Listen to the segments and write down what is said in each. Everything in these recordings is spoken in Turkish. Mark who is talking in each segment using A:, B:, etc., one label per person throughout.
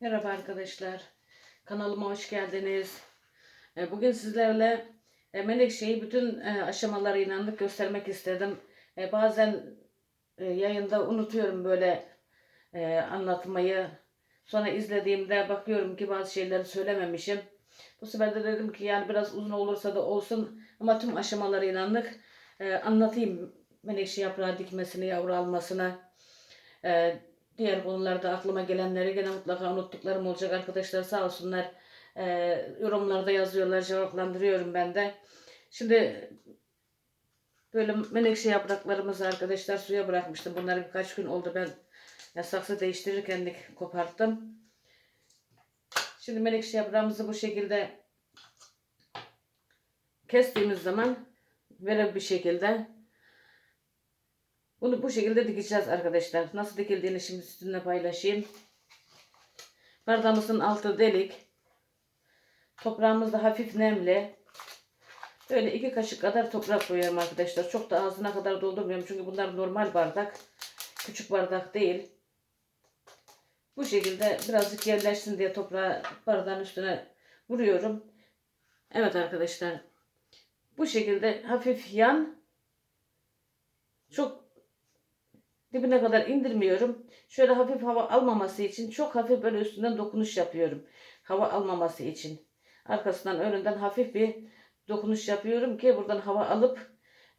A: Merhaba arkadaşlar. Kanalıma hoş geldiniz. E, Bugün sizlerle e, Menekşe'yi bütün e, aşamalarıyla göstermek istedim. Bazen yayında unutuyorum böyle anlatmayı. Sonra izlediğimde bakıyorum ki bazı şeyleri söylememişim. Bu sefer de dedim ki yani biraz uzun olursa da olsun ama tüm aşamalarıyla e, anlatayım Menekşe yaprağı dikmesini, yavru almasını. Diğer konularda aklıma gelenleri gene mutlaka unuttuklarım olacak arkadaşlar sağ olsunlar. E, yorumlarda yazıyorlar cevaplandırıyorum ben de. Şimdi böyle menekşe yapraklarımızı arkadaşlar suya bırakmıştım. Bunları birkaç gün oldu ben ya saksı değiştirirken de koparttım. Şimdi menekşe yaprağımızı bu şekilde kestiğimiz zaman böyle bir şekilde bunu bu şekilde dikeceğiz arkadaşlar. Nasıl dikildiğini şimdi sizinle paylaşayım. Bardağımızın altı delik. Toprağımız da hafif nemli. Böyle iki kaşık kadar toprak koyuyorum arkadaşlar. Çok da ağzına kadar doldurmuyorum. Çünkü bunlar normal bardak. Küçük bardak değil. Bu şekilde birazcık yerleşsin diye toprağı bardağın üstüne vuruyorum. Evet arkadaşlar. Bu şekilde hafif yan. Çok dibine kadar indirmiyorum. Şöyle hafif hava almaması için çok hafif böyle üstünden dokunuş yapıyorum. Hava almaması için. Arkasından önünden hafif bir dokunuş yapıyorum ki buradan hava alıp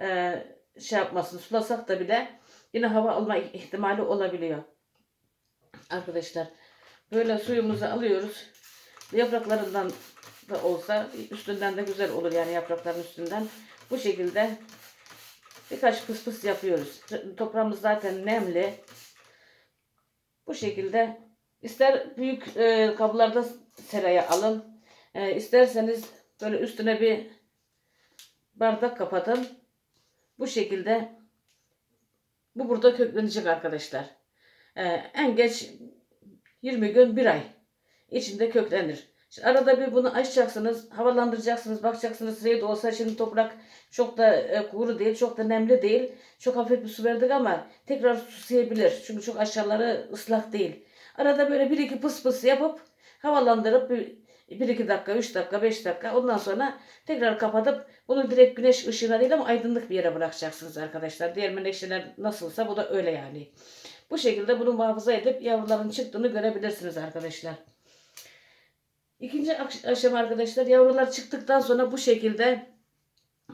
A: e, şey yapmasın. Sulasak da bile yine hava alma ihtimali olabiliyor. Arkadaşlar böyle suyumuzu alıyoruz. Yapraklarından da olsa üstünden de güzel olur yani yaprakların üstünden. Bu şekilde birkaç fıs yapıyoruz. Toprağımız zaten nemli. Bu şekilde ister büyük e, kablarda seraya alın. E, isterseniz böyle üstüne bir bardak kapatın. Bu şekilde bu burada köklenecek arkadaşlar. E, en geç 20 gün bir ay içinde köklenir. Şimdi arada bir bunu açacaksınız, havalandıracaksınız, bakacaksınız de olsa şimdi toprak çok da e, kuru değil, çok da nemli değil. Çok hafif bir su verdik ama tekrar susayabilir. Çünkü çok aşağıları ıslak değil. Arada böyle bir iki pıs pıs yapıp havalandırıp bir, bir iki dakika, üç dakika, beş dakika ondan sonra tekrar kapatıp bunu direkt güneş ışığına değil ama aydınlık bir yere bırakacaksınız arkadaşlar. Diğer menekşeler nasılsa bu da öyle yani. Bu şekilde bunu muhafaza edip yavruların çıktığını görebilirsiniz arkadaşlar. İkinci aşama arkadaşlar yavrular çıktıktan sonra bu şekilde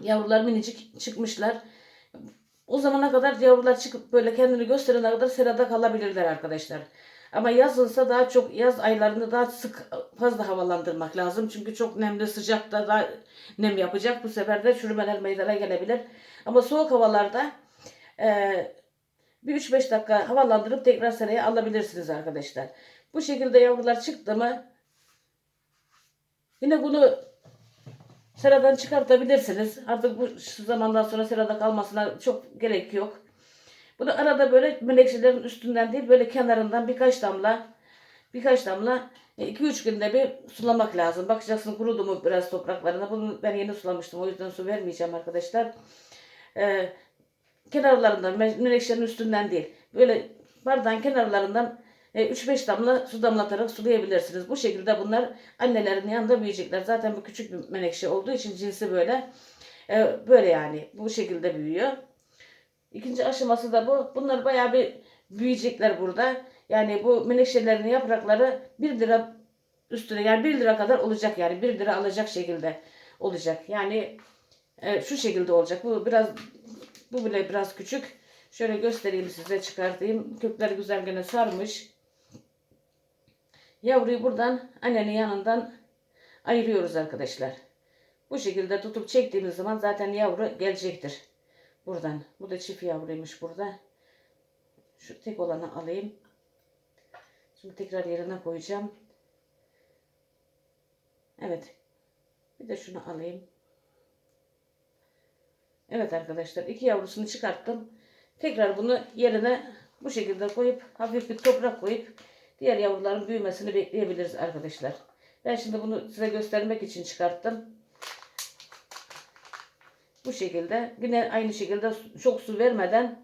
A: yavrular minicik çıkmışlar. O zamana kadar yavrular çıkıp böyle kendini gösterene kadar serada kalabilirler arkadaşlar. Ama yazınsa daha çok yaz aylarında daha sık fazla havalandırmak lazım. Çünkü çok nemli sıcakta daha nem yapacak. Bu sefer de çürümeler meydana gelebilir. Ama soğuk havalarda e, bir 3-5 dakika havalandırıp tekrar seraya alabilirsiniz arkadaşlar. Bu şekilde yavrular çıktı mı Yine bunu seradan çıkartabilirsiniz. Artık bu şu zamandan sonra serada kalmasına çok gerek yok. Bunu arada böyle menekşelerin üstünden değil böyle kenarından birkaç damla birkaç damla 2-3 günde bir sulamak lazım. Bakacaksın kurudu mu biraz topraklarına. Bunu ben yeni sulamıştım. O yüzden su vermeyeceğim arkadaşlar. Ee, kenarlarından menekşelerin üstünden değil. Böyle bardağın kenarlarından 3-5 damla su damlatarak sulayabilirsiniz. Bu şekilde bunlar annelerin yanında büyüyecekler. Zaten bu küçük bir menekşe olduğu için cinsi böyle. E, böyle yani bu şekilde büyüyor. İkinci aşaması da bu. Bunlar bayağı bir büyüyecekler burada. Yani bu menekşelerin yaprakları 1 lira üstüne yani 1 lira kadar olacak yani 1 lira alacak şekilde olacak. Yani e, şu şekilde olacak. Bu biraz bu bile biraz küçük. Şöyle göstereyim size çıkartayım. Kökler güzel gene sarmış. Yavruyu buradan annenin yanından ayırıyoruz arkadaşlar. Bu şekilde tutup çektiğimiz zaman zaten yavru gelecektir. Buradan. Bu da çift yavruymuş burada. Şu tek olanı alayım. Şimdi tekrar yerine koyacağım. Evet. Bir de şunu alayım. Evet arkadaşlar iki yavrusunu çıkarttım. Tekrar bunu yerine bu şekilde koyup hafif bir toprak koyup diğer yavruların büyümesini bekleyebiliriz arkadaşlar. Ben şimdi bunu size göstermek için çıkarttım. Bu şekilde yine aynı şekilde çok su vermeden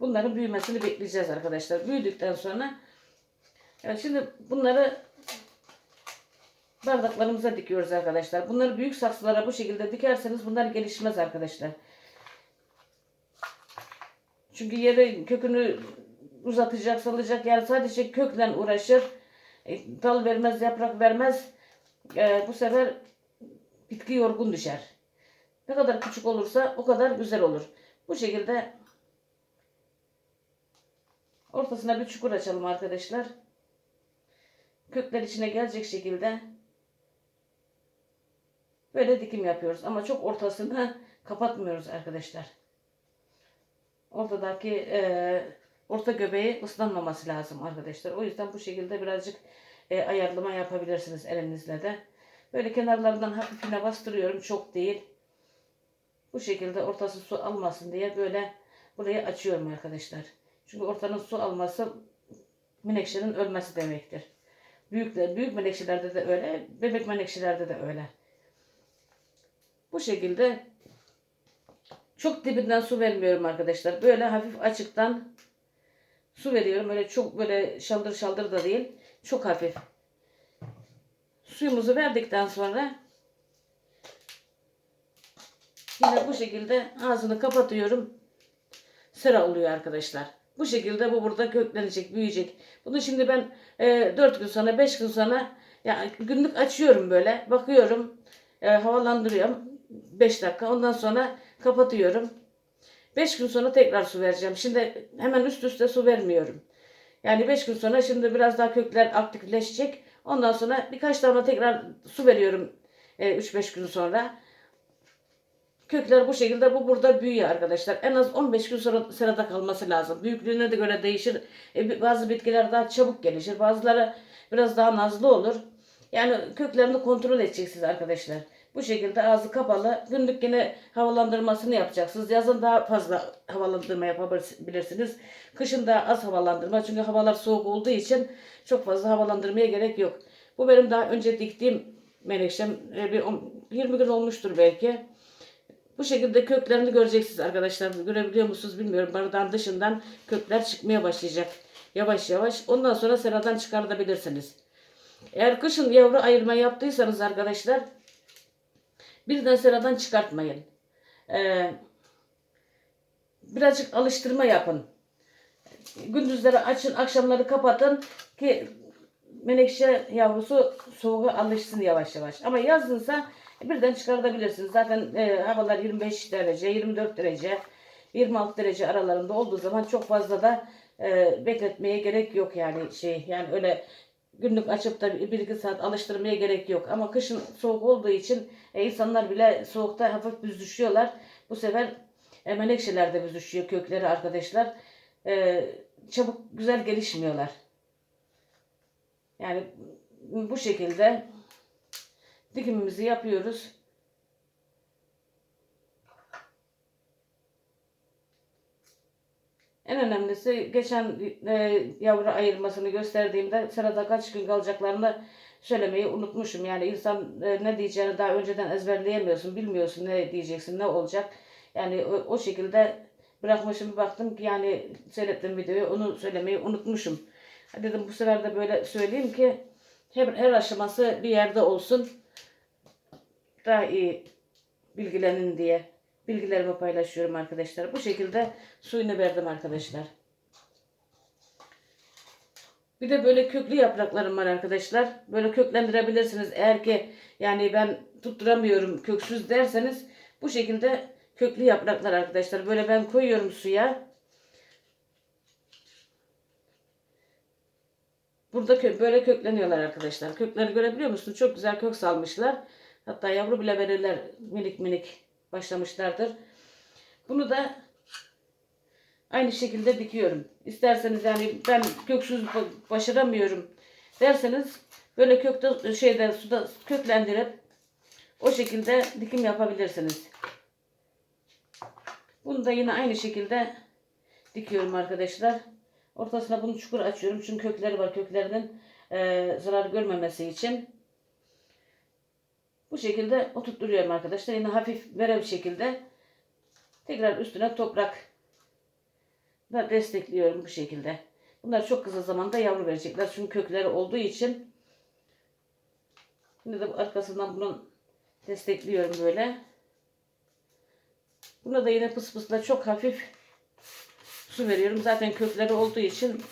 A: Bunların büyümesini bekleyeceğiz arkadaşlar. Büyüdükten sonra evet şimdi bunları bardaklarımıza dikiyoruz arkadaşlar. Bunları büyük saksılara bu şekilde dikerseniz bunlar gelişmez arkadaşlar. Çünkü yere kökünü uzatacak, salacak. Yani sadece kökle uğraşır. E, dal vermez, yaprak vermez. E, bu sefer bitki yorgun düşer. Ne kadar küçük olursa o kadar güzel olur. Bu şekilde ortasına bir çukur açalım arkadaşlar. Kökler içine gelecek şekilde böyle dikim yapıyoruz. Ama çok ortasını kapatmıyoruz arkadaşlar. Ortadaki e, orta göbeği ıslanmaması lazım arkadaşlar. O yüzden bu şekilde birazcık e, ayarlama yapabilirsiniz elinizle de. Böyle kenarlarından hafifine bastırıyorum. Çok değil. Bu şekilde ortası su almasın diye böyle burayı açıyorum arkadaşlar. Çünkü ortanın su alması menekşenin ölmesi demektir. Büyük, büyük menekşelerde de öyle, bebek menekşelerde de öyle. Bu şekilde çok dibinden su vermiyorum arkadaşlar. Böyle hafif açıktan su veriyorum. Öyle çok böyle şaldır şaldır da değil. Çok hafif. Suyumuzu verdikten sonra yine bu şekilde ağzını kapatıyorum. Sıra oluyor arkadaşlar. Bu şekilde bu burada köklenecek, büyüyecek. Bunu şimdi ben e, 4 gün sonra, 5 gün sonra yani günlük açıyorum böyle. Bakıyorum, e, havalandırıyorum. 5 dakika. Ondan sonra kapatıyorum. 5 gün sonra tekrar su vereceğim. Şimdi hemen üst üste su vermiyorum. Yani 5 gün sonra şimdi biraz daha kökler aktifleşecek. Ondan sonra birkaç damla tekrar su veriyorum 3-5 gün sonra. Kökler bu şekilde bu burada büyüyor arkadaşlar. En az 15 gün sonra serada kalması lazım. Büyüklüğüne de göre değişir. E, bazı bitkiler daha çabuk gelişir. Bazıları biraz daha nazlı olur. Yani köklerini kontrol edeceksiniz arkadaşlar. Bu şekilde ağzı kapalı. Günlük yine havalandırmasını yapacaksınız. Yazın daha fazla havalandırma yapabilirsiniz. Kışın da az havalandırma. Çünkü havalar soğuk olduğu için çok fazla havalandırmaya gerek yok. Bu benim daha önce diktiğim menekşem. E, bir 20 gün olmuştur belki. Bu şekilde köklerini göreceksiniz arkadaşlar. Görebiliyor musunuz bilmiyorum. Bardağın dışından kökler çıkmaya başlayacak. Yavaş yavaş. Ondan sonra seradan çıkartabilirsiniz. Eğer kışın yavru ayırma yaptıysanız arkadaşlar birden sıradan çıkartmayın. Ee, birazcık alıştırma yapın. Gündüzleri açın, akşamları kapatın ki menekşe yavrusu soğuğa alışsın yavaş yavaş. Ama yazınsa birden çıkartabilirsiniz. Zaten e, havalar 25 derece, 24 derece, 26 derece aralarında olduğu zaman çok fazla da e, bekletmeye gerek yok yani şey yani öyle günlük açıp da bir iki saat alıştırmaya gerek yok. Ama kışın soğuk olduğu için e, insanlar bile soğukta hafif büzüşüyorlar. Bu sefer e, menekşeler de büzüşüyor kökleri arkadaşlar. E, çabuk güzel gelişmiyorlar. Yani bu şekilde dikimimizi yapıyoruz. En önemlisi geçen e, yavru ayırmasını gösterdiğimde sırada kaç gün kalacaklarını söylemeyi unutmuşum. Yani insan e, ne diyeceğini daha önceden ezberleyemiyorsun, bilmiyorsun ne diyeceksin, ne olacak. Yani o, o şekilde bırakmışım baktım ki yani seyrettim videoyu onu söylemeyi unutmuşum. Dedim bu sefer de böyle söyleyeyim ki her, her aşaması bir yerde olsun. Daha iyi bilgilenin diye bilgilerimi paylaşıyorum arkadaşlar. Bu şekilde suyunu verdim arkadaşlar. Bir de böyle köklü yapraklarım var arkadaşlar. Böyle köklendirebilirsiniz. Eğer ki yani ben tutturamıyorum köksüz derseniz bu şekilde köklü yapraklar arkadaşlar. Böyle ben koyuyorum suya. Burada kö böyle kökleniyorlar arkadaşlar. Kökleri görebiliyor musunuz? Çok güzel kök salmışlar. Hatta yavru bile verirler minik minik başlamışlardır. Bunu da aynı şekilde dikiyorum. İsterseniz yani ben köksüz başaramıyorum derseniz böyle kökte şeyde suda köklendirip o şekilde dikim yapabilirsiniz. Bunu da yine aynı şekilde dikiyorum arkadaşlar. Ortasına bunu çukur açıyorum. Çünkü kökleri var. Köklerinin e, zarar görmemesi için. Bu şekilde oturtturuyorum arkadaşlar. Yine hafif verev şekilde tekrar üstüne toprak da destekliyorum bu şekilde. Bunlar çok kısa zamanda yavru verecekler. Çünkü kökleri olduğu için. Şimdi de arkasından bunun destekliyorum böyle. Buna da yine pıs pısla çok hafif su veriyorum. Zaten kökleri olduğu için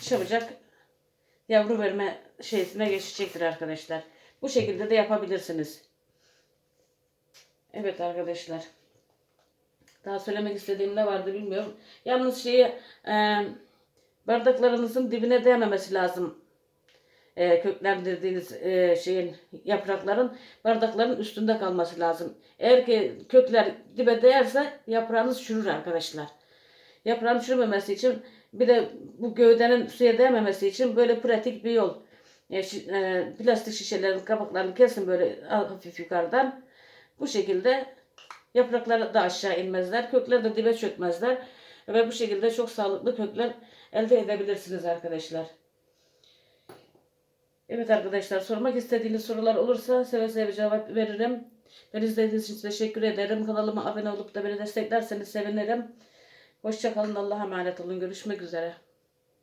A: çabucak yavru verme şeysine geçecektir arkadaşlar. Bu şekilde de yapabilirsiniz. Evet arkadaşlar. Daha söylemek istediğim ne vardı bilmiyorum. Yalnız şeyi e, bardaklarınızın dibine değmemesi lazım. E, köklendirdiğiniz e, şeyin yaprakların bardakların üstünde kalması lazım. Eğer ki kökler dibe değerse yaprağınız çürür arkadaşlar. Yaprağın çürümemesi için bir de bu gövdenin suya değmemesi için böyle pratik bir yol. E, şi- e, plastik şişelerin kapaklarını kesin böyle hafif yukarıdan. Bu şekilde yaprakları da aşağı inmezler. Kökler de dibe çökmezler. Ve bu şekilde çok sağlıklı kökler elde edebilirsiniz arkadaşlar. Evet arkadaşlar sormak istediğiniz sorular olursa seve seve cevap veririm. Ben izlediğiniz için teşekkür ederim. Kanalıma abone olup da beni desteklerseniz sevinirim. Hoşçakalın. Allah'a emanet olun. Görüşmek üzere.